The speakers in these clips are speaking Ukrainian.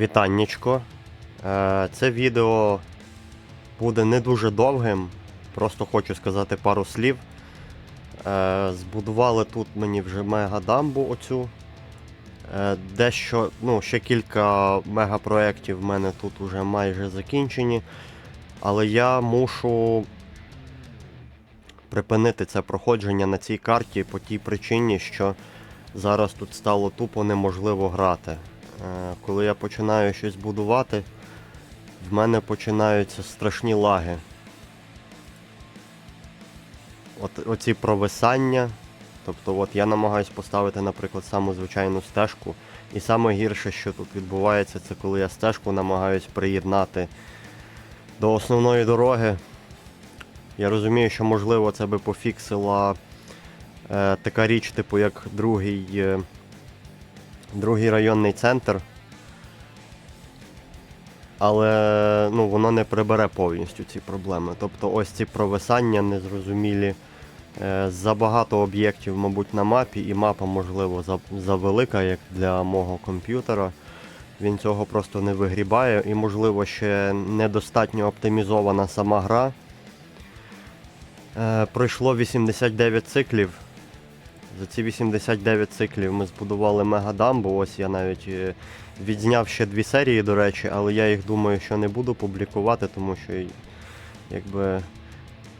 Вітаннячко. Е, Це відео буде не дуже довгим. Просто хочу сказати пару слів. Е, Збудували тут мені вже мегадамбу оцю. Е, Дещо, ну, ще кілька мегапроєктів в мене тут вже майже закінчені. Але я мушу припинити це проходження на цій карті по тій причині, що зараз тут стало тупо неможливо грати. Е, Коли я починаю щось будувати, в мене починаються страшні лаги. От, оці провисання. Тобто от я намагаюся поставити, наприклад, саму звичайну стежку. І саме гірше, що тут відбувається, це коли я стежку намагаюсь приєднати до основної дороги. Я розумію, що можливо це би пофіксила е, така річ, типу як другий, е, другий районний центр. Але ну, воно не прибере повністю ці проблеми. Тобто ось ці провисання незрозумілі. Е, Забагато об'єктів, мабуть, на мапі, і мапа, можливо, завелика, як для мого комп'ютера. Він цього просто не вигрібає, і, можливо, ще недостатньо оптимізована сама гра. Е, пройшло 89 циклів. За ці 89 циклів ми збудували мегадамбу. Ось я навіть е, відзняв ще дві серії, до речі, але я їх думаю, що не буду публікувати, тому що якби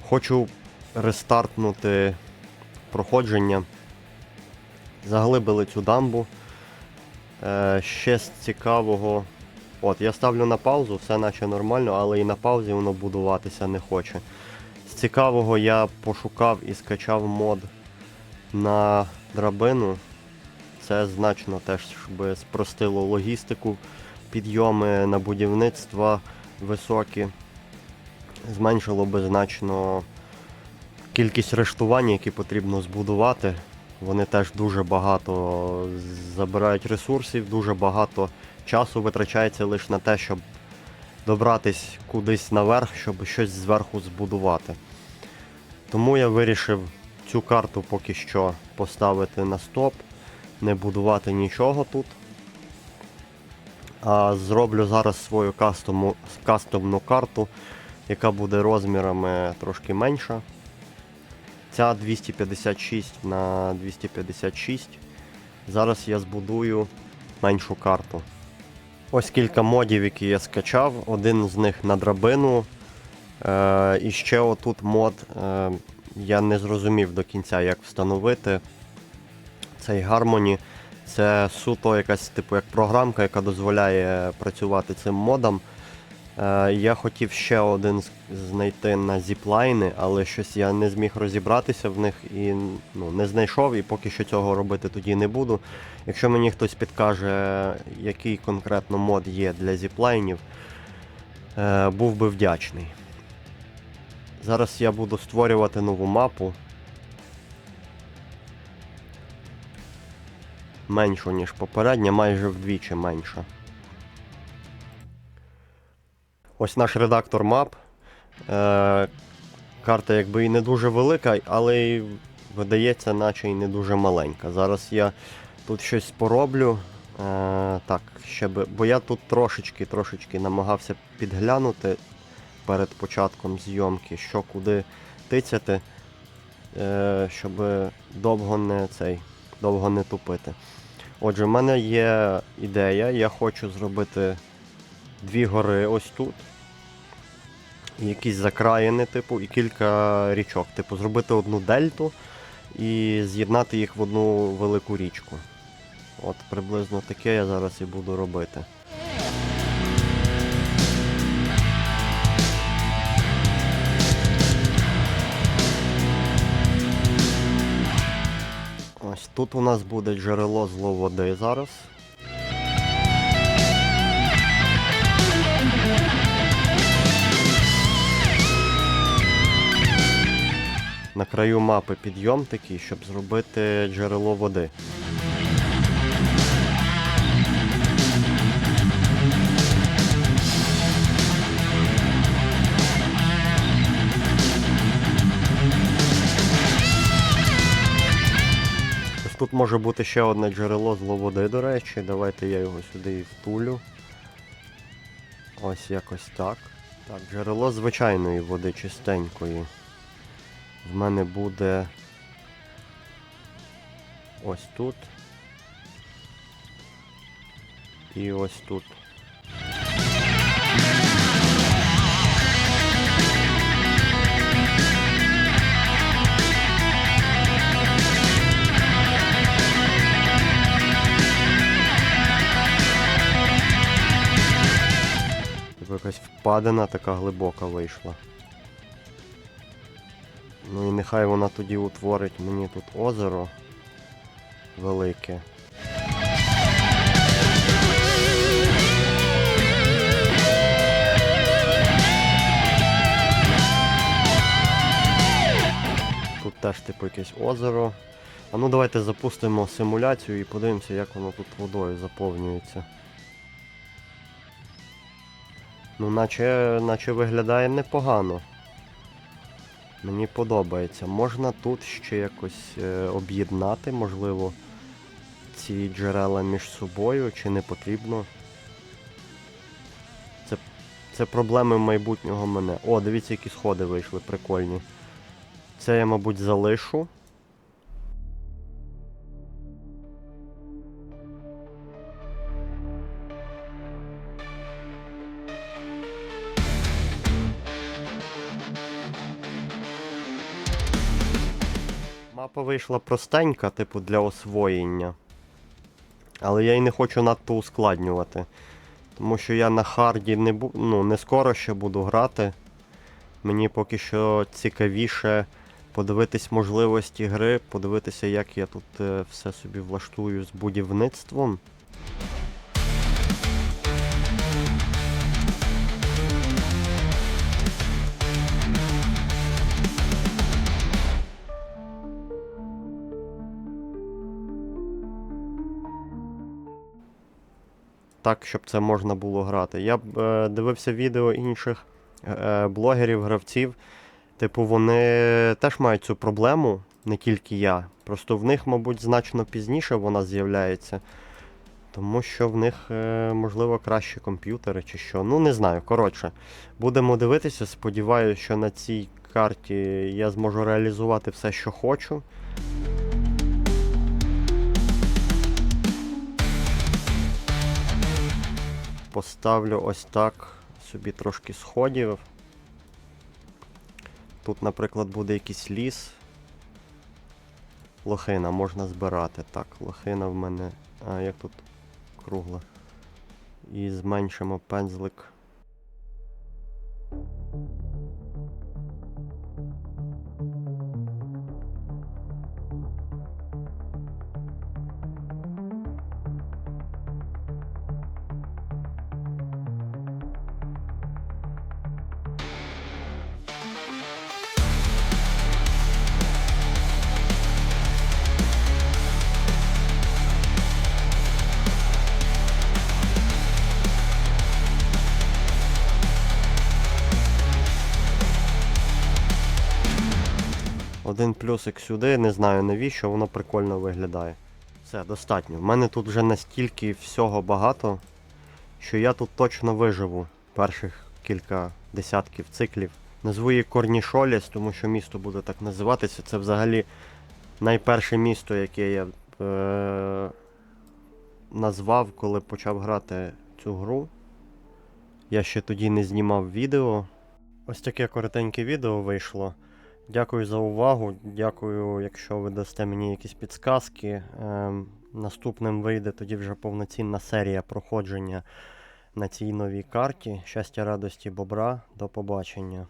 хочу рестартнути проходження. Заглибили цю дамбу. Е, ще з цікавого. От, я ставлю на паузу, все наче нормально, але і на паузі воно будуватися не хоче. З цікавого я пошукав і скачав мод на драбину. Це значно теж би спростило логістику, підйоми на будівництва високі. Зменшило би значно кількість рештувань, які потрібно збудувати. Вони теж дуже багато забирають ресурсів, дуже багато часу витрачається лише на те, щоб добратись кудись наверх, щоб щось зверху збудувати. Тому я вирішив цю карту поки що поставити на стоп, не будувати нічого тут. А зроблю зараз свою кастому, кастомну карту, яка буде розмірами трошки менша. Ця 256 на 256. Зараз я збудую меншу карту. Ось кілька модів, які я скачав. Один з них на драбину. Е, і ще отут мод. Е, я не зрозумів до кінця, як встановити цей Harmony. Це суто якась типу як програмка, яка дозволяє працювати цим модом. Е, я хотів ще один знайти на зіплайни, але щось я не зміг розібратися в них і ну, не знайшов, і поки що цього робити тоді не буду. Якщо мені хтось підкаже, який конкретно мод є для зіплайнів, е, був би вдячний. Зараз я буду створювати нову мапу. Меншу, ніж попередня, майже вдвічі менша. Ось наш редактор мап. Е, карта якби і не дуже велика, але й видається, наче і не дуже маленька. Зараз я тут щось пороблю. Е, так, ще би, бо я тут трошечки трошечки намагався підглянути перед початком зйомки, що куди тицяти, е, щоб довго не цей, довго не тупити. Отже, в мене є ідея, я хочу зробити дві гори ось тут. Якісь закраїни, типу, і кілька річок. Типу, зробити одну дельту і з'єднати їх в одну велику річку. От приблизно таке я зараз і буду робити. Тут у нас буде джерело зло води зараз. На краю мапи підйом такий, щоб зробити джерело води. Тут може бути ще одне джерело зловоди, до речі. Давайте я його сюди і втулю. Ось якось так. Так, джерело звичайної води чистенької. В мене буде ось тут. І ось тут. Впадина така глибока вийшла. Ну і нехай вона тоді утворить мені тут озеро велике. Тут теж типу якесь озеро. А ну давайте запустимо симуляцію і подивимося, як воно тут водою заповнюється. Ну, наче, наче виглядає непогано. Мені подобається. Можна тут ще якось е, об'єднати, можливо, ці джерела між собою, чи не потрібно. Це, це проблеми майбутнього мене. О, дивіться, які сходи вийшли, прикольні. Це я, мабуть, залишу. Мапа вийшла простенька, типу, для освоєння. Але я її не хочу надто ускладнювати. Тому що я на харді не бу... ну, не скоро ще буду грати. Мені поки що цікавіше подивитись можливості гри, подивитися, як я тут е, все собі влаштую з будівництвом. Так, щоб це можна було грати. Я е, дивився відео інших е, блогерів, гравців. Типу, вони теж мають цю проблему, не тільки я. Просто в них, мабуть, значно пізніше вона з'являється. Тому що в них, е, можливо, кращі комп'ютери чи що. Ну, не знаю. Коротше, будемо дивитися. Сподіваюся, що на цій карті я зможу реалізувати все, що хочу. Поставлю ось так собі трошки сходів. Тут, наприклад, буде якийсь ліс. Лохина можна збирати. Так, лохина в мене. А, як тут кругла. І зменшимо пензлик. Один плюсик сюди, не знаю навіщо, воно прикольно виглядає. Все, достатньо. В мене тут вже настільки всього багато, що я тут точно виживу перших кілька десятків циклів. Назву її Корнішоліс, тому що місто буде так називатися. Це взагалі найперше місто, яке я е- назвав, коли почав грати цю гру. Я ще тоді не знімав відео. Ось таке коротеньке відео вийшло. Дякую за увагу. Дякую, якщо ви дасте мені якісь підсказки. Ем, наступним вийде тоді вже повноцінна серія проходження на цій новій карті. Щастя, радості, бобра. До побачення.